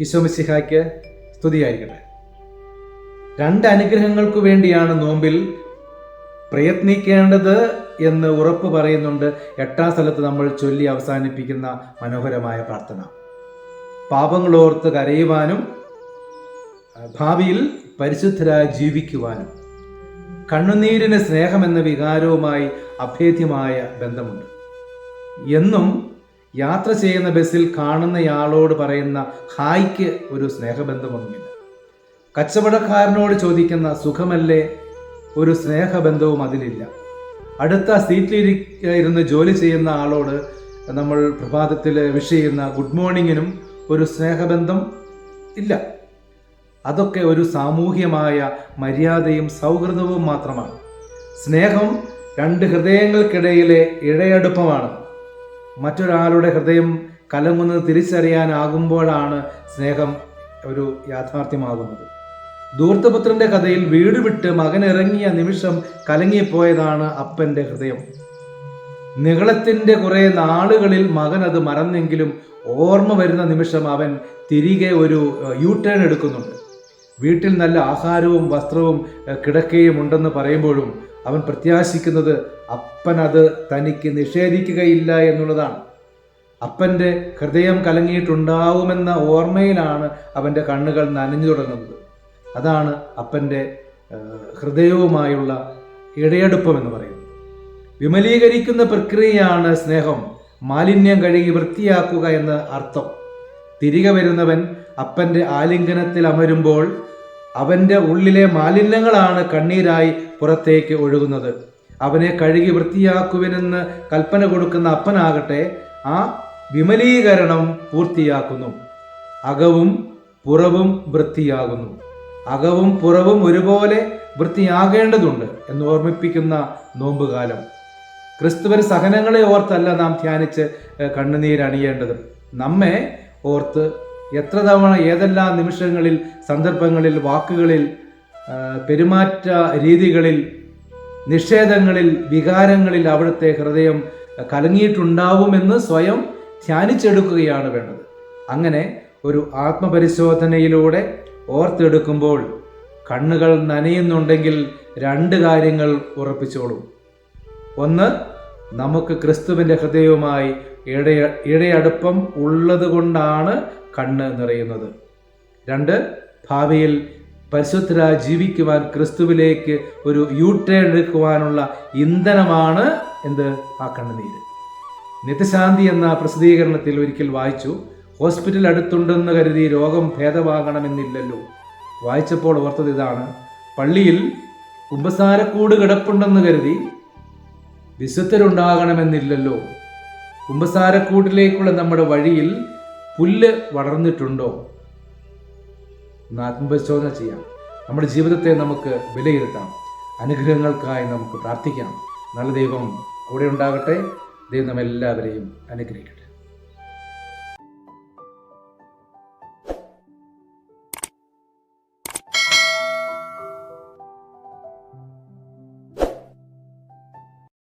ഈശോമിസിഹായ്ക്ക് സ്തുതിയായിരിക്കട്ടെ. രണ്ട് അനുഗ്രഹങ്ങൾക്കു വേണ്ടിയാണ് നോമ്പിൽ പ്രയത്നിക്കേണ്ടത് എന്ന് ഉറപ്പ് പറയുന്നുണ്ട്. എട്ടാം സ്ഥലത്ത് നമ്മൾ ചൊല്ലി അവസാനിപ്പിക്കുന്ന മനോഹരമായ പ്രാർത്ഥന. പാപങ്ങളോർത്ത് കരയുവാനും ഭാവിയിൽ പരിശുദ്ധരായി ജീവിക്കുവാനും കണ്ണുനീരിന് സ്നേഹമെന്ന വികാരവുമായി അഭേദ്യമായ ബന്ധമുണ്ട്. എന്നും യാത്ര ചെയ്യുന്ന ബസ്സിൽ കാണുന്നയാളോട് പറയുന്ന ഹായ്ക്ക് ഒരു സ്നേഹബന്ധമൊന്നുമില്ല. കച്ചവടക്കാരനോട് ചോദിക്കുന്ന സുഖമല്ലേ ഒരു സ്നേഹബന്ധവും അതിലില്ല. അടുത്ത സീറ്റിലിരിക്കുന്ന ജോലി ചെയ്യുന്ന ആളോട് നമ്മൾ പ്രഭാതത്തിൽ വിഷ് ചെയ്യുന്ന ഗുഡ് മോർണിംഗിനും ഒരു സ്നേഹബന്ധം ഇല്ല. അതൊക്കെ ഒരു സാമൂഹ്യമായ മര്യാദയും സൗഹൃദവും മാത്രമാണ്. സ്നേഹം രണ്ട് ഹൃദയങ്ങൾക്കിടയിലെ ഇഴയടുപ്പമാണ്. മറ്റൊരാളുടെ ഹൃദയം കലങ്ങുന്നത് തിരിച്ചറിയാനാകുമ്പോഴാണ് സ്നേഹം ഒരു യാഥാർത്ഥ്യമാകുന്നത്. ധൂർത്തപുത്രന്റെ കഥയിൽ വീട് വിട്ട് മകൻ ഇറങ്ങിയ നിമിഷം കലങ്ങിപ്പോയതാണ് അപ്പന്റെ ഹൃദയം. നികളത്തിന്റെ കുറെ നാളുകളിൽ മകൻ അത് മറന്നെങ്കിലും ഓർമ്മ വരുന്ന നിമിഷം അവൻ തിരികെ ഒരു യു ടേൺ എടുക്കുന്നുണ്ട്. വീട്ടിൽ നല്ല ആഹാരവും വസ്ത്രവും കിടക്കയും ഉണ്ടെന്ന് പറയുമ്പോഴും അവൻ പ്രത്യാശിക്കുന്നത് അപ്പൻ അത് തനിക്ക് നിഷേധിക്കുകയില്ല എന്നുള്ളതാണ്. അപ്പന്റെ ഹൃദയം കലങ്ങിയിട്ടുണ്ടാവുമെന്ന ഓർമ്മയിലാണ് അവന്റെ കണ്ണുകൾ നനഞ്ഞു തുടങ്ങുന്നത്. അതാണ് അപ്പന്റെ ഹൃദയവുമായുള്ള ഇടയെടുപ്പം എന്ന് പറയുന്നത്. വിമലീകരിക്കുന്ന പ്രക്രിയയാണ് സ്നേഹം. മാലിന്യം കഴുകി വൃത്തിയാക്കുക എന്ന അർത്ഥം. തിരികെ വരുന്നവൻ അപ്പന്റെ ആലിംഗനത്തിൽ അമരുമ്പോൾ അവന്റെ ഉള്ളിലെ മാലിന്യങ്ങളാണ് കണ്ണീരായി പുറത്തേക്ക് ഒഴുകുന്നത്. അവനെ കഴുകി വൃത്തിയാക്കുവിനെന്ന് കൽപ്പന കൊടുക്കുന്ന അപ്പനാകട്ടെ ആ വിമലീകരണം പൂർത്തിയാക്കുന്നു. അകവും പുറവും വൃത്തിയാകുന്നു. അകവും പുറവും ഒരുപോലെ വൃത്തിയാകേണ്ടതുണ്ട് എന്ന് ഓർമ്മിപ്പിക്കുന്ന നോമ്പുകാലം. ക്രിസ്തുവൻ സഹനങ്ങളെ ഓർത്തല്ല നാം ധ്യാനിച്ച് കണ്ണുനീരണിയേണ്ടത്. നമ്മെ ഓർത്ത് എത്ര തവണ ഏതെല്ലാം നിമിഷങ്ങളിൽ സന്ദർഭങ്ങളിൽ വാക്കുകളിൽ പെരുമാറ്റ രീതികളിൽ നിഷേധങ്ങളിൽ വികാരങ്ങളിൽ അവിടുത്തെ ഹൃദയം കലങ്ങിയിട്ടുണ്ടാവുമെന്ന് സ്വയം ധ്യാനിച്ചെടുക്കുകയാണ് വേണ്ടത്. അങ്ങനെ ഒരു ആത്മപരിശോധനയിലൂടെ ഓർത്തെടുക്കുമ്പോൾ കണ്ണുകൾ നനയുന്നുണ്ടെങ്കിൽ രണ്ട് കാര്യങ്ങൾ ഉറപ്പിച്ചോളൂ. ഒന്ന് നമുക്ക് ക്രിസ്തുവിന്റെ ഹൃദയവുമായി ഇടയ ഇടയടുപ്പം ഉള്ളതുകൊണ്ടാണ് കണ്ണ് നിറയുന്നത്. രണ്ട് ഭാവിയിൽ പരിശുദ്ധരായി ജീവിക്കുവാൻ ക്രിസ്തുവിലേക്ക് ഒരു യു ടേൺ എടുക്കുവാനുള്ള ഇന്ധനമാണ് എന്ത്? ആ കണ്ണുനീര്. നിത്യശാന്തി എന്ന പ്രസിദ്ധീകരണത്തിൽ ഒരിക്കൽ വായിച്ചു ഹോസ്പിറ്റൽ അടുത്തുണ്ടെന്ന് കരുതി രോഗം ഭേദമാകണമെന്നില്ലല്ലോ. വായിച്ചപ്പോൾ ഓർത്തത് ഇതാണ് പള്ളിയിൽ കുമ്പസാരക്കൂട് കിടപ്പുണ്ടെന്ന് കരുതി വിശുദ്ധരുണ്ടാകണമെന്നില്ലല്ലോ. കുമ്പസാരക്കൂട്ടിലേക്കുള്ള നമ്മുടെ വഴിയിൽ പുല്ല് വളർന്നിട്ടുണ്ടോ? ഒന്ന് ആത്മപരിശോധന ചെയ്യാം. നമ്മുടെ ജീവിതത്തെ നമുക്ക് വിലയിരുത്താം. അനുഗ്രഹങ്ങൾക്കായി നമുക്ക് പ്രാർത്ഥിക്കാം. നല്ല ദൈവം കൂടെ ഉണ്ടാകട്ടെ ദൈവം നമ്മെല്ലാവരെയും അനുഗ്രഹിക്കട്ടെ.